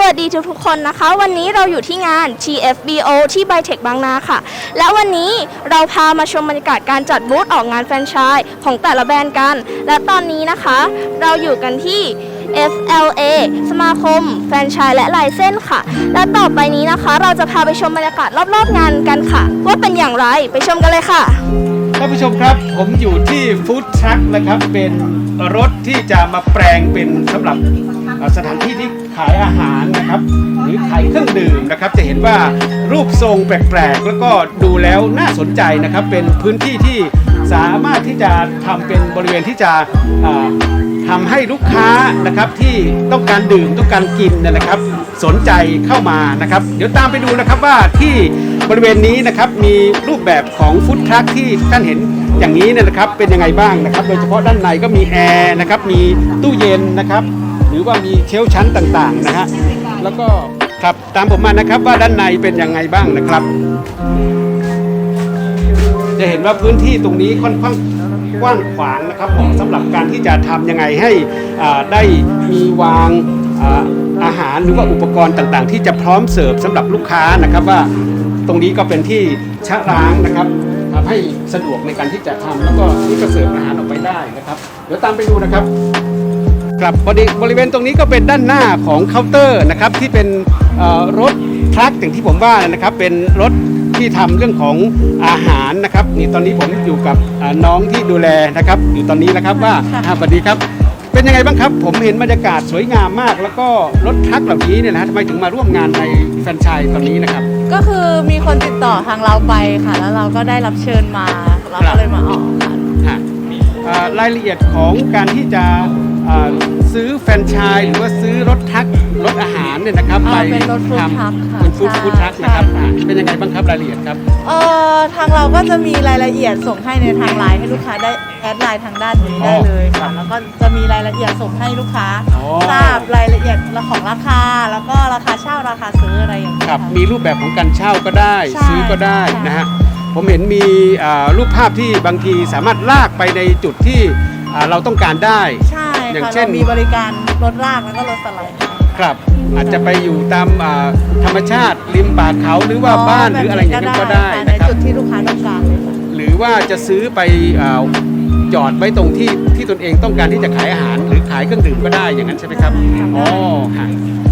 สวัสดีทุกทุกคนนะคะ วันนี้เราอยู่ที่งาน TFBO ที่ไบเทคบางนาค่ะ และวันนี้เราพามาชมบรรยากาศการจัดบูธออกงานแฟรนไชส์ของแต่ละแบรนด์กัน และตอนนี้นะคะ เราอยู่กันที่ FLA สมาคม แฟรนไชส์และลเซนส์ค่ะ และต่อไปนี้นะคะ เราจะพาไปชมบรรยากาศรอบๆงานกันค่ะ ว่าเป็นอย่างไรไปชมกันเลยค่ะท่านผู้ชมครับ ผมอยู่ที่ฟู้ดทรัคนะครับเป็น รถที่จะมาแปลงเป็นสำหรับสถานที่ที่ขายอาหารนะครับ หรือขายเครื่องดื่มนะครับ จะเห็นว่ารูปทรงแปลกๆ แล้วก็ดูแล้วน่าสนใจนะครับ เป็นพื้นที่ที่สามารถที่จะทำเป็นบริเวณที่จะเอ่อทำให้ลูกค้านะครับที่ต้องการดื่มต้องการกินนะครับ สนใจเข้ามานะครับ เดี๋ยวตามไปดูนะครับว่าที่บริเวณนี้นะครับมีรูปแบบของฟู้ดทรัคที่ท่านเห็นอย่างนี้เนี่ยนะครับเป็นยังไงบ้างนะครับ โดยเฉพาะด้านในก็มีแอร์นะครับมีตู้เย็นนะครับ หรือว่ามีเชลชั้นต่างๆนะฮะแล้วก็ครับตามผมมานะครับว่าด้านในเป็นยังไงบ้างนะครับ จะเห็นว่าพื้นที่ตรงนี้ค่อนข้างกว้างขวางนะครับเหมสำหรับการที่จะทำยังไงให้อ่าได้มีวาง อ่าอาหารหรือว่าอุปกรณ์ต่างๆ ที่จะพร้อมเสิร์ฟสำหรับลูกค้านะครับว่าตรงนี้ก็เป็นที่ชะล้างนะครับทำให้สะดวกในการที่จะทำแล้วก็ที่จะเสิร์ฟอาหารออกไปได้นะครับ เดี๋ยวตามไปดูนะครับครับบริบริเวณตรงนี้ก็เป็นด้านหน้าของเคาน์เตอร์นะครับที่เป็นเอ่อรถทรัคอย่างที่ผมว่านะครับเป็นรถที่ทำเรื่องของอาหารนะครับนี่ตอนนี้ผมอยู่กับอ่าน้องที่ดูแลนะครับ อยู่ตอนนี้นะครับว่าอ่าสวัสดีครับ เป็นยังไงบ้างครับ ผมเห็นบรรยากาศสวยงามมาก แล้วก็รถทรัคเหล่านี้เนี่ยนะฮะทำไมถึงมาร่วมงานในแฟรนไชส์ตอนนี้นะครับ ก็คือมีคนติดต่อทางเราไปค่ะ แล้วเราก็ได้รับเชิญมาเราก็เลยมาออกค่ะ ฮะอ่ารายละเอียดของการที่จะอ่า ซื้อแฟรนไชส์หรือว่าซื้อรถทรัครถอาหารเนี่ยนะครับอ่าไปเป็นรถ food ทำ truck ค่ะเป็นฟู้ดใช่ฟู้ดทรัคนะครับใช่ อ่าเป็นยังไงบ้างครับรายละเอียดครับ เอ่อทางเราก็จะมีรายละเอียดส่งให้ในทางไลน์ให้ลูกค้าได้แอดไลน์ทางด้านนี้ได้เลยครัค่ะบแล้วก็จะมีรายละเอียดส่งให้ลูกค้าอ๋อ ทราบรายละเอียดของราคา แล้วก็ราคาเช่าราคาซื้ออะไรอย่างเงี้ยครับค่ะมีรูปแบบของการเช่าก็ได้ใช่ซื้อก็ได้ค่ะนะฮะผมเห็นมีอ่ารูปภาพที่บางทีสามารถลากไปในจุดที่อ่าเราต้องการได้ ใช่ อย่างค่ะเช่น เรามีบริการรถลากแล้วก็รถสไลด์ให้ครับ อาจจะไปอยู่ตามอ่าธรรมชาติริมป่าเขาหรือว่าบ้านหรืออะไรอย่างนั้นก็ได้ค่ะในนะครับ จุดที่ลูกค้าต้องการเลยค่ะหรือว่าจะซื้อไปอ่าจอดไว้ตรงที่ที่ตนเองต้องการที่จะขายอาหาร หรือขายเครื่องดื่มก็ได้อย่างนั้นใช่ไหมครับค่ะอ๋อฮะ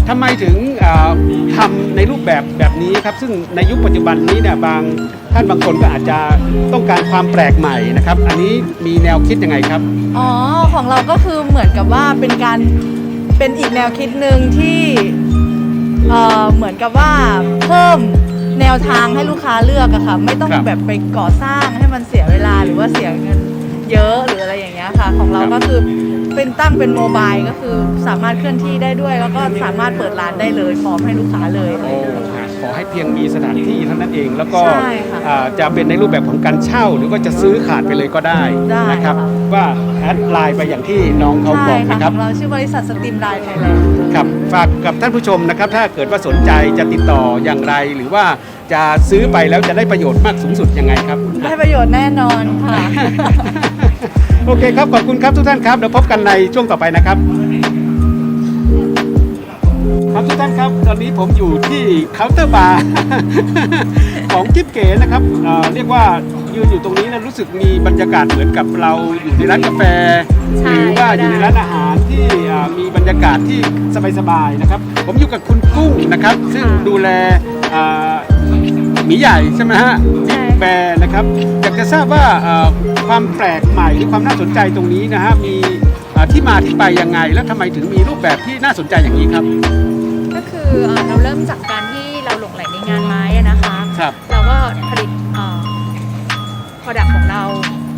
ทำไมถึงอ่าทำในรูปแบบแบบนี้ครับ ซึ่งในยุคปัจจุบันนี้เนี่ยบาง ท่านบางคนก็อาจจะต้องการความแปลกใหม่นะครับ อันนี้มีแนวคิดยังไงครับ อ๋อ ของเราก็คือเหมือนกับว่าเป็นการเป็นอีกแนวคิดหนึ่งที่เอ่อเหมือนกับว่าเพิ่มแนวทางให้ลูกค้าเลือกอะค่ะ ไม่ต้องครับแบบไปก่อสร้างให้มันเสียเวลาหรือว่าเสียเงินเยอะหรืออะไรอย่างเงี้ยค่ะ ของเราครับ ก็คือเป็นตั้งเป็นโมบายก็คือสามารถเคลื่อนที่ได้ด้วย แล้วก็สามารถเปิดร้านได้เลยพร้อมให้ลูกค้าเลย โอ้ฮะ ขอให้เพียงมีสถานที่เท่านั้นเอง แล้วก็ใช่ค่ะอ่าจะเป็นในรูปแบบของการเช่า หรือว่าจะซื้อขาดไปเลยก็ได้ได้นะครับ ค่ะ ว่าแอดไลน์ไปอย่างที่น้องเขาใช่บอกค่ะนะคขรับ องเราชื่อบริษัทสตรีมไลน์ไทยแลนด์ ครับฝากกับท่านผู้ชมนะครับ ถ้าเกิดว่าสนใจจะติดต่ออย่างไร หรือว่าจะซื้อไปแล้วจะได้ประโยชน์มากสูงสุดยังไงครับ ได้ประโยชน์แน่นอนค่ะ โอเคครับ ขอบคุณครับทุกท่านครับ เดี๋ยวพบกันในช่วงต่อไปนะครับ ครับทุกท่านครับ ตอนนี้ผมอยู่ที่เคาน์เตอร์บาร์ ของกิ๊บเก๋นะครับเอ่อเรียกว่ายืนอยู่ตรงนี้นะรู้สึกมีบรรยากาศเหมือนกับเราอยู่ในร้านกาแฟ ใช่หรือว่าอยู่ในร้านอาหารที่อ่ามีบรรยากาศที่สบายๆนะครับ ผมอยู่กับคุณกุ้งนะครับ ซึ่งดูแลอ่าหมีใหญ่ใช่ไหมฮะใช่แบร์นะครับอยากจะทราบว่าเอ่อความแปลกใหม่หรือความน่าสนใจตรงนี้นะฮะมีเอ่อที่มาที่ไปยังไง แล้วทำไมถึงมีรูปแบบที่น่าสนใจอย่างนี้ครับก็ คือเอ่อเราเริ่มจากการที่เราหลงไหลในงานไม้อะนะคะ ครับ เราก็ผลิตโปรดักของเรา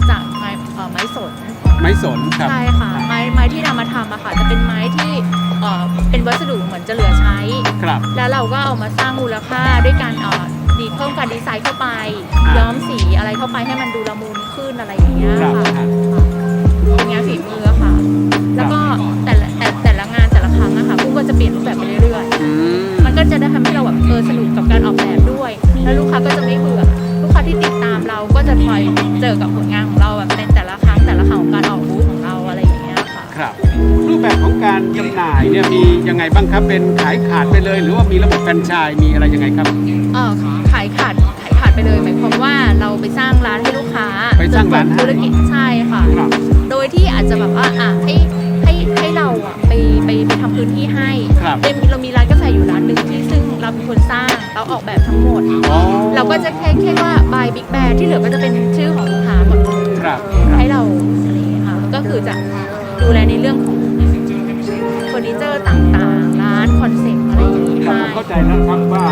จากไม้เอ่อไม้สน ไม้สนครับ ใช่ค่ะ ไม้ไม้ที่นำมาทำอะค่ะจะเป็นไม้ที่เอ่อเป็นวัสดุเหมือนจะเหลือใช้ ครับ แล้วเราก็เอามาสร้างมูลค่าด้วยการเอ่อดีเพิ่มการดีไซน์เข้าไป อ่าย้อมสีอะไรเข้าไปให้มันดูละมุนขึ้นอะไรอย่างเงี้ยครับค่ะครับเป็นงานฝีมืออะค่ะ แล้วก็แต่ละแต่แต่ละงานแต่ละครั้งอะค่ะกุ้งก็จะเปลี่ยนรูปแบบไปเรื่อยๆอืมมันก็ จะได้ทำให้เราแบบเออสนุกกับการออกแบบด้วย แล้วลูกค้าก็จะไม่เบื่อลูกค้าที่ติดตามเราก็จะคอยเจอกับผลงานของเราแบบในแต่ละครั้งแต่ละครั้งของการออกบูธของเราอะไรอย่างเงี้ยค่ะครับ รูปแบบของการจำหน่ายายเนี่ยมียังไงบ้างครับเป็นขายขาดไปเลย หรือว่ามีระบบแฟรนไชส์มีอะไรยังไงครับเออขายขาดขายขาดไปเลยหมายความว่าเราไปสร้างร้านให้ลูกค้าไปสร้างร้านให้ธุรกิจใช่ค่ะครับโดยที่อาจจะแบบว่าอะให้ให้ให้เราอะไปไปไปทำพื้นที่ให้ครับเอ็มเรามีร้านกาแฟอยู่ร้านหนึ่งที่ซึ่ง เราเป็นคนสร้างเราออกแบบทั้งหมดอ๋อเราก็จะแค่แค่ว่า by big band ที่เหลือก็จะเป็นชื่อของลูกค้าหมดเลยครับครับให้เราอะไรอย่างเงี้ยค่ะก็คือจะดูแลในเรื่องของเฟอร์นิเจอร์ต่างๆ ร้านคอนเซ็ปต์อะไรอย่างงี้ครับให้ผมเข้าใจแล้วครับว่า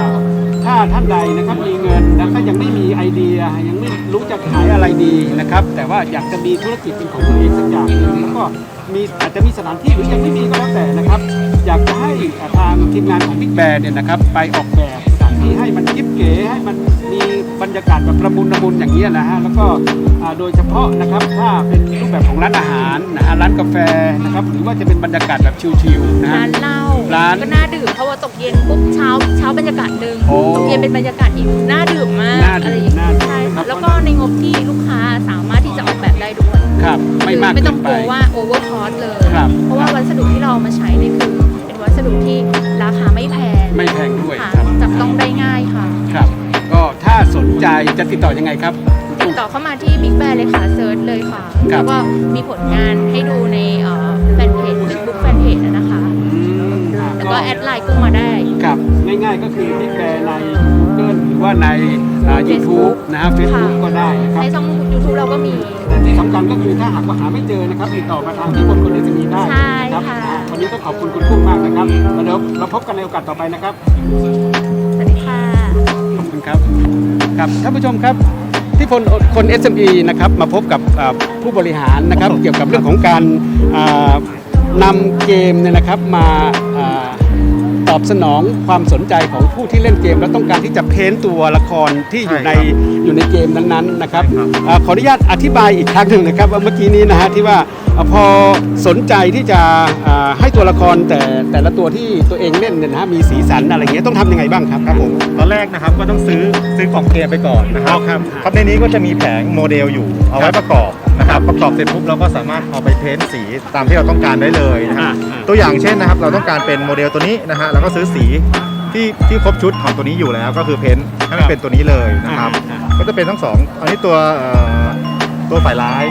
ถ้าท่านใดนะครับมีเงินแล้วก็ยังไม่มีไอเดีย ยังไม่รู้จะขายอะไรดีนะครับ แต่ว่าอยากจะมีธุรกิจเป็นของตัวเองสักอย่างหนึ่งแล้วก็ มีอาจจะมีสถานที่หรือยังไม่มีก็แล้วแต่นะครับ อยากจะให้ทางทีมงานของ Big b a n เนี่ยนะครับไปออกแบบสถานที่ให้มันกิ๊บเก๋ให้มันมีบรรยากาศแบบประมุนระมุนอย่างนี้ยนะฮะแล้วก็อ่าโดยเฉพาะนะครับถ้าเป็นรูปแบบของร้านอาหารนะฮะร้านกาแฟนะครับหรือว่าจะเป็นบรรยากาศแบบชิลๆนะฮะร้านเหล้าร้านก็น่าดื่มเพราะว่าตกเย็นปุ๊บเช้าเช้าบรรยากาศหนึ่งโอ้ตกเย็นเป็นบรรยากาศอีกน่าดื่มมากน่าดื่มอะไรอย่างน่าเงี้ยดื่มใช่ครัค่ะบแล้วก็ในงบที่ลูกค้าสาม ครับไม่มากไม่เกิต้อนงไปกลัวว่าโอเวอร์คอสเลย ครับ เพราะว่าวัสดุที่เราเอามาใช้เนี่ยคือ เป็นวัสดุที่ราคาไม่แพงไม่แพงด้วยค่ะครับจับต้องได้ง่ายค่ะ ครับ ก็ถ้าสนใจจะติดต่อยังไงครับติดต่อเข้ามาที่ Big Bear เลยค่ะเซิร์ชเลยค่ะ ครัแล้บ วก็มีผลงานให้ดูในแฟนเพจ Facebook แฟนเพจนะคะ อืมอ่าแล้วก็แอดไลน์กุ้งมาได้ ครับง่ายๆก็คือบิ๊กแบร์ใน ว่าในอ่า YouTube นะฮะ Facebook ก็ได้นะครับในช่อง YouTube เราก็มีแต่ที่สำคัญก็คือถ้าหากว่าหาไม่เจอนะครับติดต่อมาทางที่คนคนนี้จะมีได้ใช่นะครับค่ะอ่าวันนี้ต้องขอบคุณคุณกุ้งมากนะครับแล้วเดี๋ยวเราพบกันในโอกาสต่อไปนะครับสวัสดีค่ะขอบคุณครับครับท่านผู้ชมครับที่พลคน SME นะครับมาพบกับอ่าผู้บริหารนะครับเกี่ยวกับเรื่องของการอ่านำเกมเนี่ยนะครับมา อ่าตอบสนองความสนใจของผู้ที่เล่นเกม และต้องการที่จะเพ้นตัวละครที่อยู่ในอยู่ในเกมนั้นๆนะครับอ่าขออนุญาตอธิบายอีกครั้งหนึ่งนะครับ ว่าเมื่อกี้นี้นะฮะที่ว่าอ่าพอสนใจที่จะอ่าให้ตัวละครแต่แต่ละตัวที่ตัวเองเล่นเนี่ยนะฮะมีสีสันอะไรอย่างเงี้ยต้องทำยังไงบ้างครับครับผมตอนแรกนะครับก็ต้องซื้อซื้อของเกมไปก่อนนะครับอ๋อครับครับในนี้ก็จะมีแผงโมเดลอยู่เอาไว้ประกอบ นะครับประกอบเสร็จปุ๊บเราก็สามารถเอาไปเพ้นท์สีตามที่เราต้องการได้เลยนะครับอ่าอ่าตัวอย่างเช่นนะครับเราต้องการเป็นโมเดลตัวนี้นะฮะเราก็ซื้อสีที่ที่ครบชุดของตัวนี้อยู่แล้วก็คือเพ้นท์ให้มันเป็นตัวนี้เลยนะครับอ่าก็จะเป็นทั้งสองอันนี้ตัวเอ่อตัวฝ่ายร้าย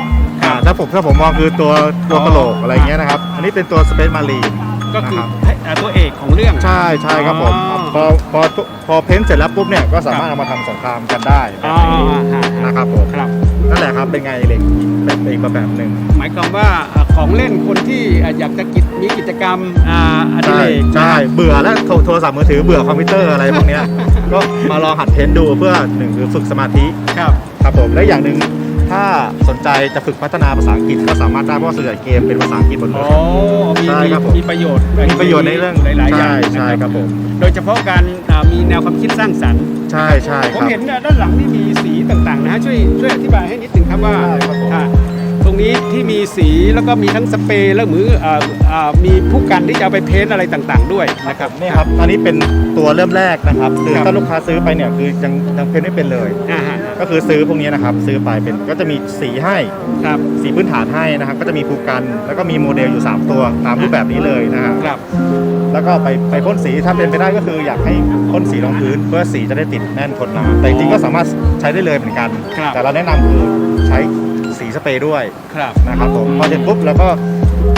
อ่าถ้าผมถ้าผมมองคือตัวตัวกระโหลกอะไรอย่างเงี้ยนะครับ อันนี้เป็นตัวสเปซมารีนก็คือให้อ่าตัวเอกของเรื่องใช่ใช่ครับผมอ๋อพอพอพอเพ้นท์เสร็จแล้วปุ๊บเนี่ยก็สามารถเอามาทำสงครามกันได้แบบอ๋อนี้ฮะฮะนะครับผมครับ นั่นแหละครับเป็นไงเหล็กเป็นอีกแบบหนึ่ง หมายความว่าอ่าของเล่นคนที่อ่าอยากจะกิจมีกิจกรรมอ่าอดิใช่เรกใช่เบื่อแล้วโทรโทรศัพท์มือถือเบื่อคอมพิวเตอร์อะไรพวกเนี้ย ก็มาลองหัดเพ้นท์ดูเพื่อหนึ่งคือฝึกสมาธิครับ ครับผมและอย่างหนึ่งถ้าสนใจจะฝึกพัฒนาภาษาอังกฤษก็สามารถได้เพราะว่าส่วนใหญ่เกมเป็นภาษาอังกฤษหมดเลโอ้ยมีใช่มีครับผม มีประโยชน์มีประโยชน์ในเรื่องหลายๆอย่างใช่นะครับผม โดยเฉพาะการ อ่ามีแนวความคิดสร้างสรรค์ใช่ใช่ผมครับ เห็นเนี่ยด้านหลังนี่มีสีต่างๆนะฮะช่วยช่วยอธิบายให้นิดหนึ่งครับว่าได้ครับผมอ่า ตรงนี้ที่มีสีแล้วก็มีทั้งสเปรย์แล้วมืออ่าอ่ามีผู้กันที่จะเอาไปเพ้นท์อะไรต่างๆ ด้วยนะครับนี่ครับอันนี้เป็นตัวเริ่มแรกนะครับคือครับถ้าลูกค้าซื้อไปเนี่ยคือยังยังเพ้นท์ไม่เป็นเลยอ่าฮะก็คือซื้อพวกนี้นะครับซื้อไปเป็นก็จะมีสีให้ครับสีพื้นฐานให้นะครับก็จะมีภูกัน แล้วก็มีโมเดลอยู่ 3 ตัวตามรูปแบบนี้เลยนะฮะครับแล้วก็ไปไปพ่นสีถ้าเป็นไปได้ก็คืออยากให้พ่นสีลงพื้น เพื่อสีจะได้ติดแน่นทนนานแต่จริงๆก็สามารถใช้ได้เลยเหมือนกันครับแต่เราแนะนำคือใช้ สีสเปรย์ด้วยครับ นะครับผมพอเสร็จปุ๊บแล้วก็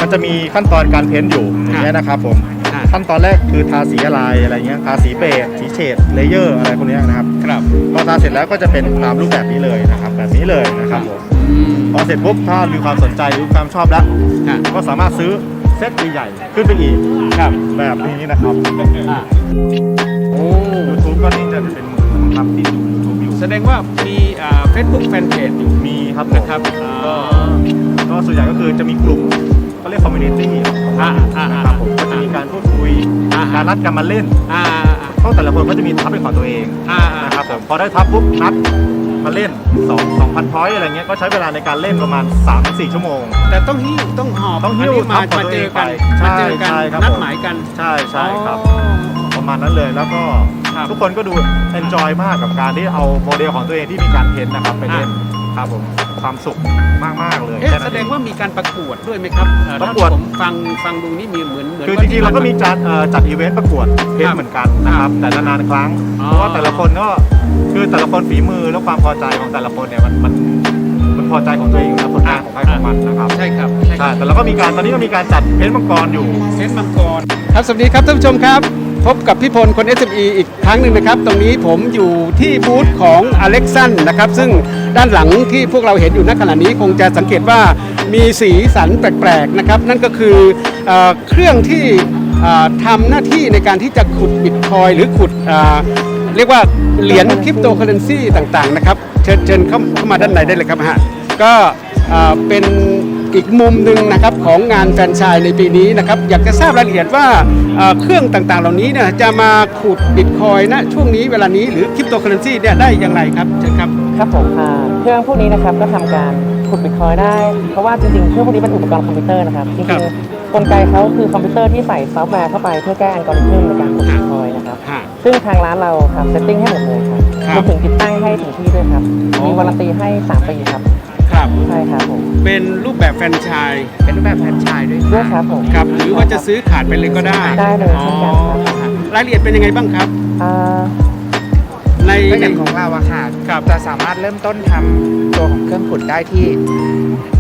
มันจะมีขั้นตอนการเพ้นท์อยู่อย่างเงี้ยนะครับผมอ่าขั้นตอนแรกคือทาสีอะไรอะไรเงี้ยทาสีเบสสีเฉดเลเยอร์อะไรพวกเนี้ยนะครับครับพอทาเสร็จแล้วก็จะเป็นตามรูปแบบนี้เลยนะครับ แบบนี้เลยนะครับผมอืมพอเสร็จปุ๊บถ้ามีความสนใจหรือความชอบแล้ว ฮะก็สามารถซื้อเซตใหญ่ๆขึ้นไปอีกครับแบบนี้นะครับ อ่าโอ้ YouTube ก็นี่จะเป็นหมือนทำที่ดู YouTube อยู่ แสดงว่ามีอ่าเฟซบุ๊กแฟนเพจอยู่มีครับผม นะครับก็ก็ส่วนใหญ่ก็คือจะมีกลุ่มเขาเรียกคอมมูนิตี้ของอ่าเราอ่านะครับผมก็จะมีการพูดคุยอ่าการนัดกันมาเล่นอ่าเพราะแต่ละคนก็จะมีทับเป็นของตัวเองอ่าอ่านะครับผมพอได้ทับปุ๊บนัดมาเล่น2 2,000พอยต์อะไรเงี้ยก็ใช้เวลาในการเล่นประมาณ 3-4 ชั่วโมง แต่ต้องหิ้วต้องหอบต้องหิ้วนนี้มาทับของมาตัวเจเอองกันไปมาเจอกันใช่ครับ นัดผมหมายกัน ใช่ใช่ครับ อ๋อประ มาณนั้นเลย แล้วก็ครับ ทุกคนก็ดู enjoy มากกับการที่เอาโมเดลของตัวเองที่มีการเพ้นท์นะครับไปเล่นครับผมความสุขมาก ๆ เลยเอ๊ะค่แสนั้นดเองว่ามีการประกวดด้วยไหมครับเอ่อประกวดถ้าผมฟังฟังดูนี่มีเหมือนเหมือนคือว่จริงๆเราก็มีที่จัดเอ่อจัดอีเวนต์ประกวดเพลครังบเหมือนกันนะครับแต่นานๆครั้ง อ๋อ เพราะว่าแต่ละคนก็คือแต่ละคนฝีมือและความพอใจของแต่ละคนเนี่ยมันมันมันพอใจของตัวเองและผลงานของใครของมันนะครับใช่ครับใช่คใช่รับแต่เราก็มีการตอนนี้ก็มีการจัดเพลงมังกรอยู่เซนต์มังกรครับสวัสดีครับท่านผู้ชมครับ พบกับพี่พลคน SME อีกครั้งหนึ่งนะครับ ตรงนี้ผมอยู่ที่บูธของอเล็กซันนะครับ ซึ่งด้านหลังที่พวกเราเห็นอยู่ณขณะนี้คงจะสังเกตว่ามีสีสันแปลกๆนะครับ นั่นก็คือเอเครื่องที่ทำหน้าที่ในการที่จะขุดบิตคอยหรือขุดเเรียกว่าเหรียญคริปโตเคอเรนซีต่างๆนะครับ เชิญเชิญเข้ามาด้านในได้เลยครับฮะก็เป็น อีกมุมหนึ่งนะครับของงานแฟรนไชส์ในปีนี้นะครับอยากจะทราบรายละเอียดว่าเอ่อเครื่องต่างๆ เหล่านี้เนี่ยจะมาขุดบิตคอยน์ณช่วงนี้เวลานี้หรือคริปโตเคอเรนซีเนี่ยได้อย่างไรครับเชิญครับครับผมอ่าเครื่องพวกนี้นะครับก็ทำการขุดบิตคอยน์ได้ เพราะว่าจริงๆเครื่องพวกนี้เป็นอุปกรณ์คอมพิวเตอร์นะครับจริครังบๆกลไกเขาคือคอมพิวเตอร์ที่ใส่ซอฟต์แวร์เข้าไปเพื่อแก้อัลกอริทึมในการขุดบิตคอยน์นะครับฮะซึ่งทางร้านเราครับเซตติ้งให้หมดเลยครับครับรวมถึงติดตั้งให้ถึงที่ด้วยครับอ๋อมีวารันตีให้ 3 ปีครับ ครับ ใช่ครับผม เป็นรูปแบบแฟรนไชส์เป็นรูปแบบแฟรนไชส์ด้วยด้วยครับผมครับหรือว่าจะซื้อขาดไปเลยก็ได้ได้เลยเช่นกันครับอ๋อรายละเอียดเป็นยังไงบ้างครับ อ่าใน ก็ในอย่างของเราอะค่ะครับ จะสามารถเริ่มต้นทำตัวของเครื่องขุดได้ที่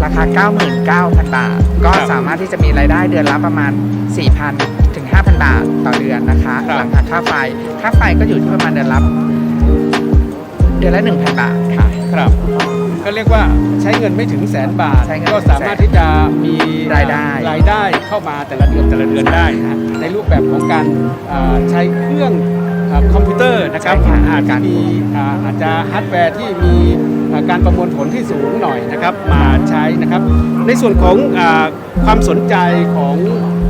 ราคา 99,000 บาท ก็สามารถที่จะมีรายได้เดือนละประมาณ 4,000 ถึง 5,000 บาทต่อเดือนนะคะหลังหักค่าไฟ ค่าไฟก็อยู่ที่ประมาณเดือนละ เดือนละ1,000 บาทค่ะ ครับ ก็เรียกว่าใช้เงินไม่ถึงแสนบาท ใช้เงินก็สามารถที่จะมีรายได้ รายได้เข้ามาแต่ละเดือนแต่ละเดือนได้นะฮะในรูปแบบของการอ่าใช้เครื่องอ่าคอมพิวเตอร์นะครับใช่ค่ะอาจจะมีอ่าอาจจะฮาร์ดแวร์ที่มีอ่าการประมวลผลที่สูงหน่อยนะครับมาใช้นะครับ ในส่วนของอาความสนใจของ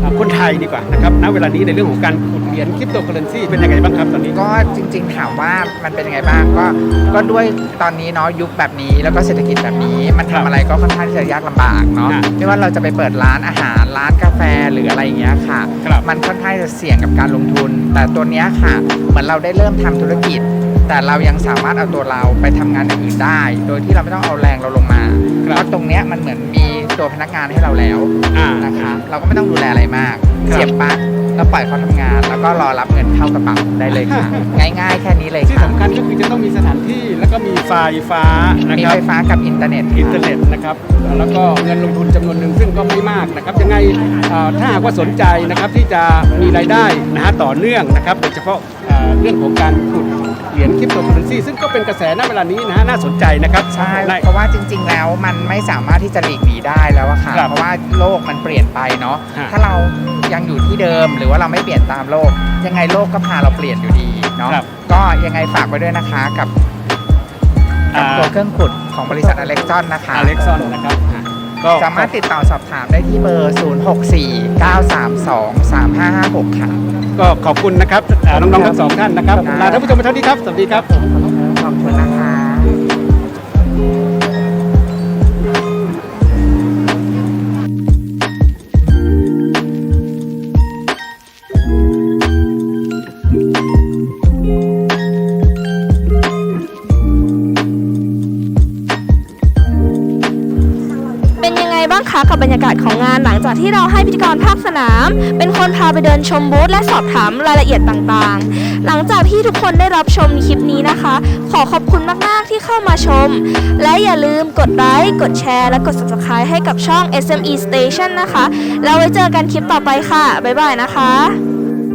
อาคนไทยดีกว่านะครับณเวลานี้ในเรื่องของการขุดเหรี ยญคริปโตเคอเรนซีเป็นยังไงบ้างครับตอนนี้ ก็จริงๆถามว่ามันเป็นยังไงบ้างก็ก็ด้วยตอนนี้เนาะยุคแบบนี้แล้วก็เศรษฐกิจแบบนี้ มันครับทำอะไรก็ค่อนข้างที่จะยากลำบากเนาะอะไม่ว่าเราจะไปเปิดร้านอาหารร้านกาแฟหรืออะไรอย่างเงี้ยค่ะ ครับมันค่อนข้างจะเสี่ยงกับการลงทุน แต่ตัวเนี้ยค่ะ เหมือนเราได้เริ่มทำธุรกิจ แต่เรายังสามารถเอาตัวเราไปทำงานอย่างอื่นได้ โดยที่เราไม่ต้องเอาแรงเราลงมาครับ เพราะตรงเนี้ยมันเหมือนมี ตัวพนักงานให้เราแล้วอ่า นะคะเราก็ไม่ต้องดูแลอะไรมาก ครับ เสียบปลั๊กแล้วปล่อยเขาทำงาน แล้วก็รอรับเงินเข้ากระเป๋าได้เลยค่ะ ง่ายๆ แค่นี้เลยที่ค่ะ สำคัญก็คือจะต้องมีสถานที่แล้วก็มีไฟฟ้านะมีครับ ไฟฟ้ากับอินเทอร์เน็ตค่ะอินเทอร์เน็ตนะครับ แล้วก็เงินลงทุนจำนวนหนึ่งซึ่งก็ไม่มากนะครับ ยังไงเอ่อถ้าหากว่าสนใจนะครับที่จะมีรายได้นะฮะต่อเนื่องนะครับโดยเฉพาะเอ่อเรื่องของการขุด เหรียญคริปโตเคอเรนซีซึ่งก็เป็นกระแสณเวลานี้นะฮะน่าสนใจนะครับใช่ใน เพราะว่าจริง ๆ แล้วมันไม่สามารถที่จะหลีกหนีได้แล้วอะค่ะ ครับเพราะว่าโลกมันเปลี่ยนไปเนาะฮะถ้าเรายังอยู่ที่เดิมหรือว่าเราไม่เปลี่ยนตามโลก ยังไงโลกก็พาเราเปลี่ยนอยู่ดีเนาะครับ ก็ยังไงฝากไว้ด้วยนะคะกับกับตัวเครื่องขุดของบริษัทอเล็กซอนนะคะ อเล็กซอนนะครับอะ ก็สามารถติดต่อสอบถามได้ที่เบอร์ 0649323556 ค่ะ ก็ขอบคุณนะครับอ่าน้องๆทั้งสองท่านนะครับลาท่านผู้ชมไปเท่านี้ครับ สวัสดีครับ ขอบคุณนะ กับบรรยากาศของงานหลังจากที่เราให้พิธีกรภาคสนาม เป็นคนพาไปเดินชมบูธและสอบถามรายละเอียดต่างๆ หลังจากที่ทุกคนได้รับชมคลิปนี้นะคะ ขอขอบคุณมากๆที่เข้ามาชม และอย่าลืมกดไลค์กดแชร์ และกด subscribe ให้กับช่อง SME Station นะคะ แล้วไว้เจอกันคลิปต่อไปค่ะบ๊ายบายนะคะ